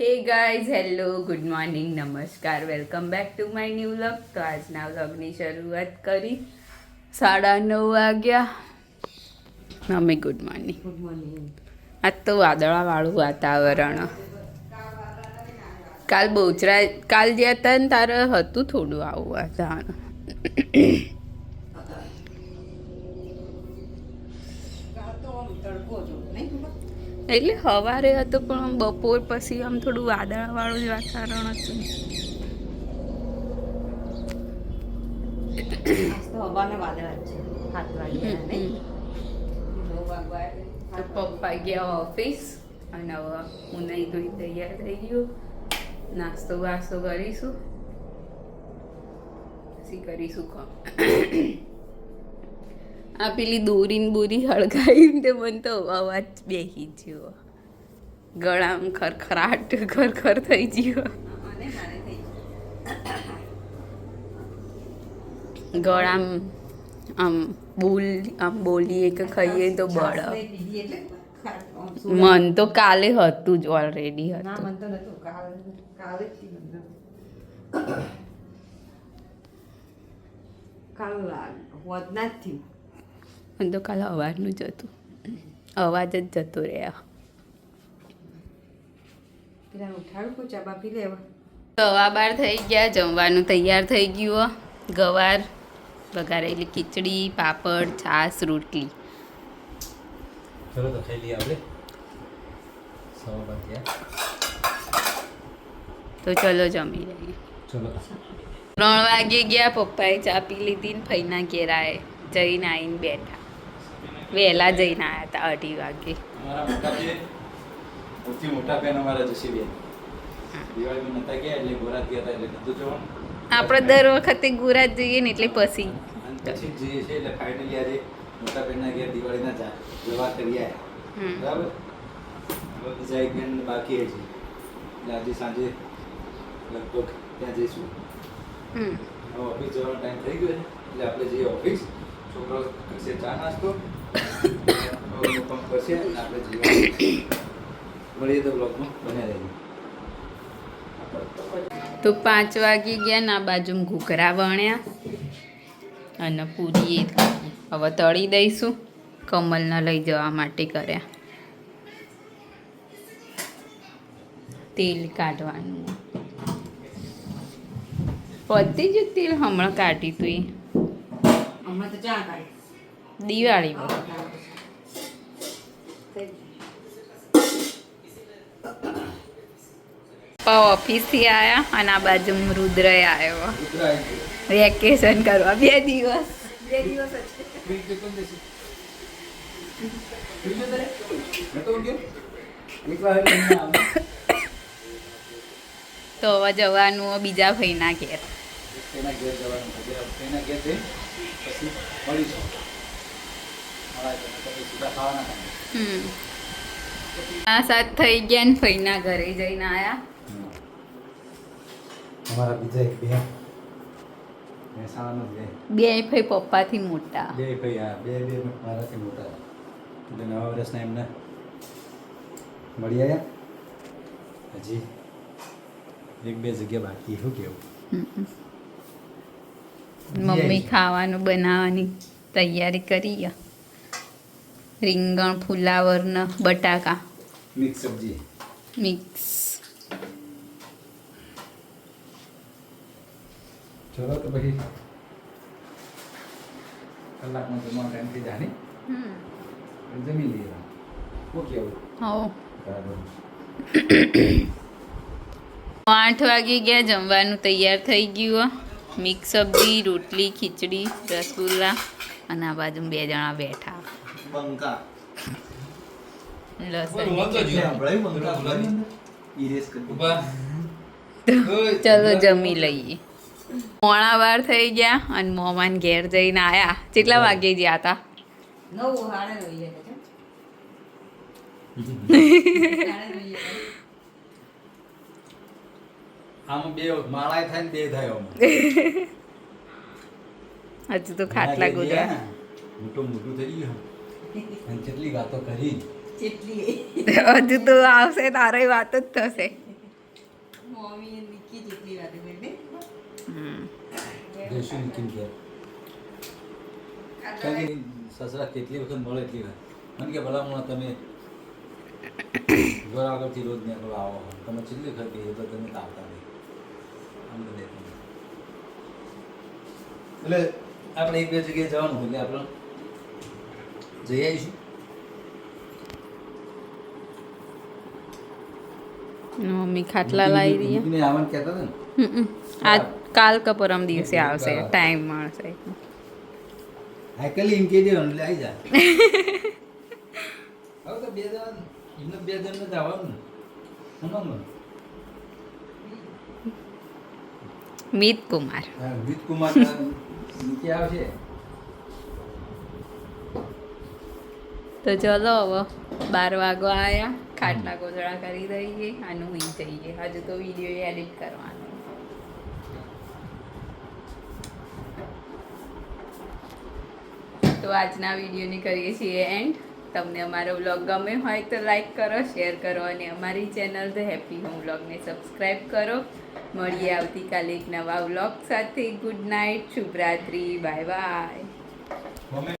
Hey guys hello good morning નમસ્કાર welcome back to my new vlog તો આજના વ્લોગની શરૂઆત કરી. સાડા નવ વાગ્યા. Mummy good morning good morning આજ તો વાદળાવાળું વાતાવરણ. કાલ બહુચરા કાલ જ્યાં હતા ને તારે હતું થોડું આવું વાતાવરણ કાલ તો આમ તડકો હતો નહીં ખબર? એટલે સવારે હતો પણ બપોર પછી આમ થોડું વાદળાવાળું જ વાતાવરણ હતું. પપ્પા ગયા ઓફિસ અને હવે હું નહીં ધોઈ તૈયાર થઈ ગયું. નાસ્તો વાસ્તો કરીશું. પછી કરીશું કામ. આ પેલી દોરીને બોરી હળગાવીને તે મને તો અવાજ બેસી ગયો. ગળામ ખરખરાટ, ખરખર થઈ ગયો. ગળામ આમ બોલ, આમ બોલીએ કે ખાઈએ તો બળ. મન તો કાલે હતું જ ઓલરેડી હતું. કાલ, કાલે જ થી મન તો. કાલ અવાજનું જ હતું. અવાજ જ જતો રહ્યા. પેલા ઉઠાડું કોઈ ચા બા પી લેવા? સવા બાર થઈ ગયા જમવાનું તૈયાર થઈ ગયું હો. ગવાર વઘારેલી ખીચડી પાપડ છાશ રોટલી. ચલો તો ખાઈ લઈએ આપણે. તો ચલો જમી લઈએ. ચલો. ત્રણ વાગે ગયા પપ્પાએ ચા પી લીધી ને ફઈના ઘેરાએ જઈને આવીને બેઠા. વહેલા જઈને આવ્યા હતા અઢી વાગે. સૌથી મોટા બેન અમારા જશીબેન દિવાળીમાં નતા ગયા એટલે ગોરાત ગયા હતા એટલે બધું જોવાનું. આપણે દર વખતે ગુરાત જઈએ ને એટલે પછી. પછી જઈએ છીએ એટલે ફાઇનલી આજે મોટા બેનના ગયા દિવાળીના જા જવા કરી આવ્યા બરાબર? બીજા એક બેન બાકી છે એટલે આજે સાંજે લગભગ ત્યાં જઈશું. ઓફિસ જવાનો ટાઈમ થઈ ગયો એટલે આપણે જઈએ ઓફિસ છોકરો કરશે ચા નાસ્તો. તો તો પાંચ વાગી ગયા ના બાજુ ઘૂઘરા વણ્યા અને પૂરી હવે તળી દઈશું. કમલને લઈ જવા માટે કર્યા. તેલ કાઢવાનું. પતી જ તેલ હમણાં કાઢી તું હમણાં તો ચા કાઢી. દિવાળીમાં. પપ્પા ઓફિસથી આવ્યા અને આ બાજુ રુદ્રય આવ્યો વેકેશન કરવા. બે દિવસ. બે દિવસ તો હવે જવાનું બીજા ભાઈના ઘેર. એના ઘેર જવાનું ઘેર પછી મળીશું મળાય તો નહીંતર પછી સીધા ખાવાના ટાઈમે હમ આ સાત થઈ ગયા ને ફઈના ઘરે જઈને આયા. અમારા બીજા એક બે. મહેસાણાનો જ બે. ભાઈ પપ્પાથી મોટા. બે ફઈ હા બે બે મારાથી મોટા. એટલે નવા વર્ષના એમને મળી આવ્યા હજી એક બે જગ્યા બાકી શું કેવું. મમ્મી ખાવાનું બનાવવાની તૈયારી કરી રીંગણ ફુલાવર બટાકા. મિક્સ સબ્જી. મિક્સ. ચલો તો પછી કલાકમાં જમવા ટાઈમ થઈ જાય હમ. જમી લઈએ. ઓકે હો આઠ વાગે ગયા જમવાનું તૈયાર થઈ ગયું હો. મિક્સ સબ્જી રોટલી ખીચડી રસગુલ્લા અને આ બાજુ બે જણા બેઠા. બંકા લસણ ઈરેસ કરી ચલો જમી લઈએ. મોણા વાર થઈ ગયા અને મોમાન ઘેર જઈને આયા. કેટલા વાગે ગયા હતા? હજુ તો ખાટલા ગુજરાત મોટું મોટું થઈ ગયું. અને વાતો કરી હજુ તો આવશે તારે વાત જ થશે. સસરા કેટલી વખત મળે એટલી વાર? મને કે ભલામણ તમે ઘર આગળથી રોજ નીકળો આવો. તમે કેટલી વખત એ તો તમે તાવતા નહીં. એટલે આપણે એક બે જગ્યાએ જવાનું એટલે આપણે જઈ આવીશું મમ્મી ખાટલા લાવી મૂકીને આવવાનું કહેતા હતા ને હમ. આ કાલ કે પરમ દિવસે આવશે ટાઈમ મળશે હાકલી એમ કહી દેવાનું એટલે આવી જા હવે તો બે જણ એમને બે જણને જ આવવાનું હમણાં મિત કુમાર વિત કુમાર નીચે આવશે તો ચલો હવે બાર વાગો આયા, ખાટલા ગોદડા કરી દઈએ આનું હું જઈએ. હજુ તો વીડિયો એડિટ કરવાનો. તો આજના વિડીયોની કરીએ છીએ એન્ડ તમને અમારો વ્લોગ ગમે હોય તો લાઈક કરો શેર કરો અને અમારી ચેનલ ધ હેપી હોમ વ્લોગને સબસ્ક્રાઈબ કરો. મળીએ આવતીકાલે એક નવા વ્લોગ સાથે. ગુડ નાઇટ શુભરાત્રી બાય બાય